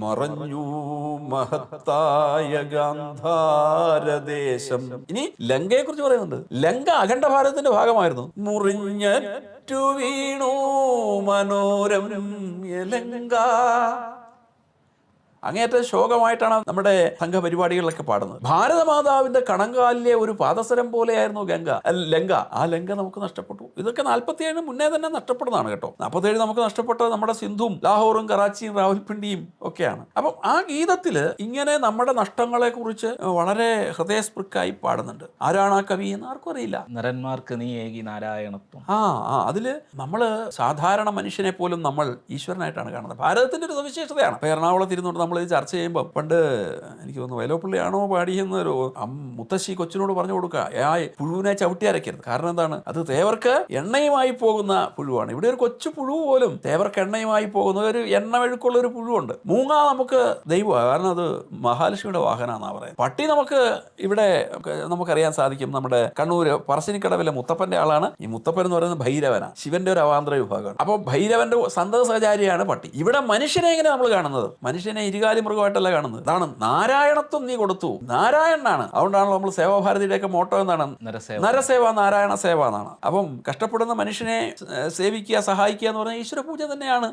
മറഞ്ഞു. മഹത്തായ ഗാന്ധാരദേശം. ഇനി ലങ്കയെ കുറിച്ച് പറയുന്നുണ്ട്. ലങ്ക അഖണ്ഡ ഭാരതത്തിന്റെ ഭാഗമായിരുന്നു. മുറിഞ്ഞറ്റു വീണു മനോരം ലങ്ക അങ്ങേയറ്റം ശോകമായിട്ടാണ് നമ്മുടെ സംഘപരിപാടികളിലൊക്കെ പാടുന്നത്. ഭാരതമാതാവിന്റെ കണങ്കാലിലെ ഒരു പാദസരം പോലെയായിരുന്നു ഗംഗ. ലങ്ക. ആ ലങ്ക നമുക്ക് നഷ്ടപ്പെട്ടു. ഇതൊക്കെ നാൽപ്പത്തിയേഴിന് മുന്നേ തന്നെ നഷ്ടപ്പെടുന്നതാണ് കേട്ടോ. നാൽപ്പത്തേഴ് നമുക്ക് നഷ്ടപ്പെട്ടത് നമ്മുടെ സിന്ധുവും ലാഹോറും കറാച്ചിയും റാവൽപിണ്ടിയും ഒക്കെയാണ്. അപ്പം ആ ഗീതത്തിൽ ഇങ്ങനെ നമ്മുടെ നഷ്ടങ്ങളെ കുറിച്ച് വളരെ ഹൃദയസ്പൃക്കായി പാടുന്നുണ്ട്. ആരാണ് ആ കവി എന്ന് ആർക്കും അറിയില്ല. നരന്മാർക്ക് നീ ഏകി നാരായണത്വം. ആ ആ അതിൽ നമ്മൾ സാധാരണ മനുഷ്യനെ പോലും നമ്മൾ ഈശ്വരനായിട്ടാണ് കാണുന്നത്. ഭാരതത്തിന്റെ ഒരു സവിശേഷതയാണ്. എറണാകുളത്ത് ഇരുന്നുകൊണ്ട് നമ്മൾ ഇത് ചർച്ച ചെയ്യുമ്പോൾ പണ്ട് എനിക്ക് തോന്നുന്നു വയലോപ്പള്ളിയാണോ പാടിയെന്നൊരു മുത്തശ്ശി കൊച്ചിനോട് പറഞ്ഞു കൊടുക്കുക. ആ പുഴുവിനെ ചവിട്ടി അരയ്ക്കരുത്. കാരണം എന്താണ്? അത് തേവർക്ക് എണ്ണയുമായി പോകുന്ന പുഴുവാണ്. ഇവിടെ ഒരു കൊച്ചു പുഴു പോലും തേവർക്ക് എണ്ണയുമായി പോകുന്ന ഒരു എണ്ണമെഴുക്കുള്ള ഒരു പുഴുവുണ്ട്. മൂങ്ങ നമുക്ക് ദൈവമാണ് കാരണം അത് മഹാലക്ഷ്മിയുടെ വാഹനമാണെന്നാണ് പറയുന്നത്. പട്ടി നമുക്ക് ഇവിടെ നമുക്കറിയാൻ സാധിക്കും. നമ്മുടെ കണ്ണൂര് പറശ്ശിനിക്കടവിലെ മുത്തപ്പന്റെ ആളാണ്. ഈ മുത്തപ്പൻ എന്ന് പറയുന്നത് ഭൈരവനാണ് ശിവന്റെ ഒരു അവാന്തര വിഭാഗമാണ്. അപ്പോൾ ഭൈരവന്റെ സന്തത സഹചാരിയാണ് പട്ടി. ഇവിടെ മനുഷ്യനെ എങ്ങനെ നമ്മൾ കാണുന്നത്? മനുഷ്യനെ ഇരുകാലി മൃഗമായിട്ടല്ല കാണുന്നത്? അതാണ് നാരായണത്വം നീ കൊടുത്തു. നാരായണനാണ്. അതുകൊണ്ടാണല്ലോ നമ്മൾ സേവാഭാരതിയുടെയൊക്കെ മോട്ടോ എന്താണ് നരസേവ. നരസേവ നാരായണ സേവ എന്നാണ്. അപ്പം കഷ്ടപ്പെടുന്ന മനുഷ്യനെ സേവിക്കുക സഹായിക്കുക എന്ന് പറഞ്ഞാൽ ഈശ്വര പൂജ തന്നെയാണ്.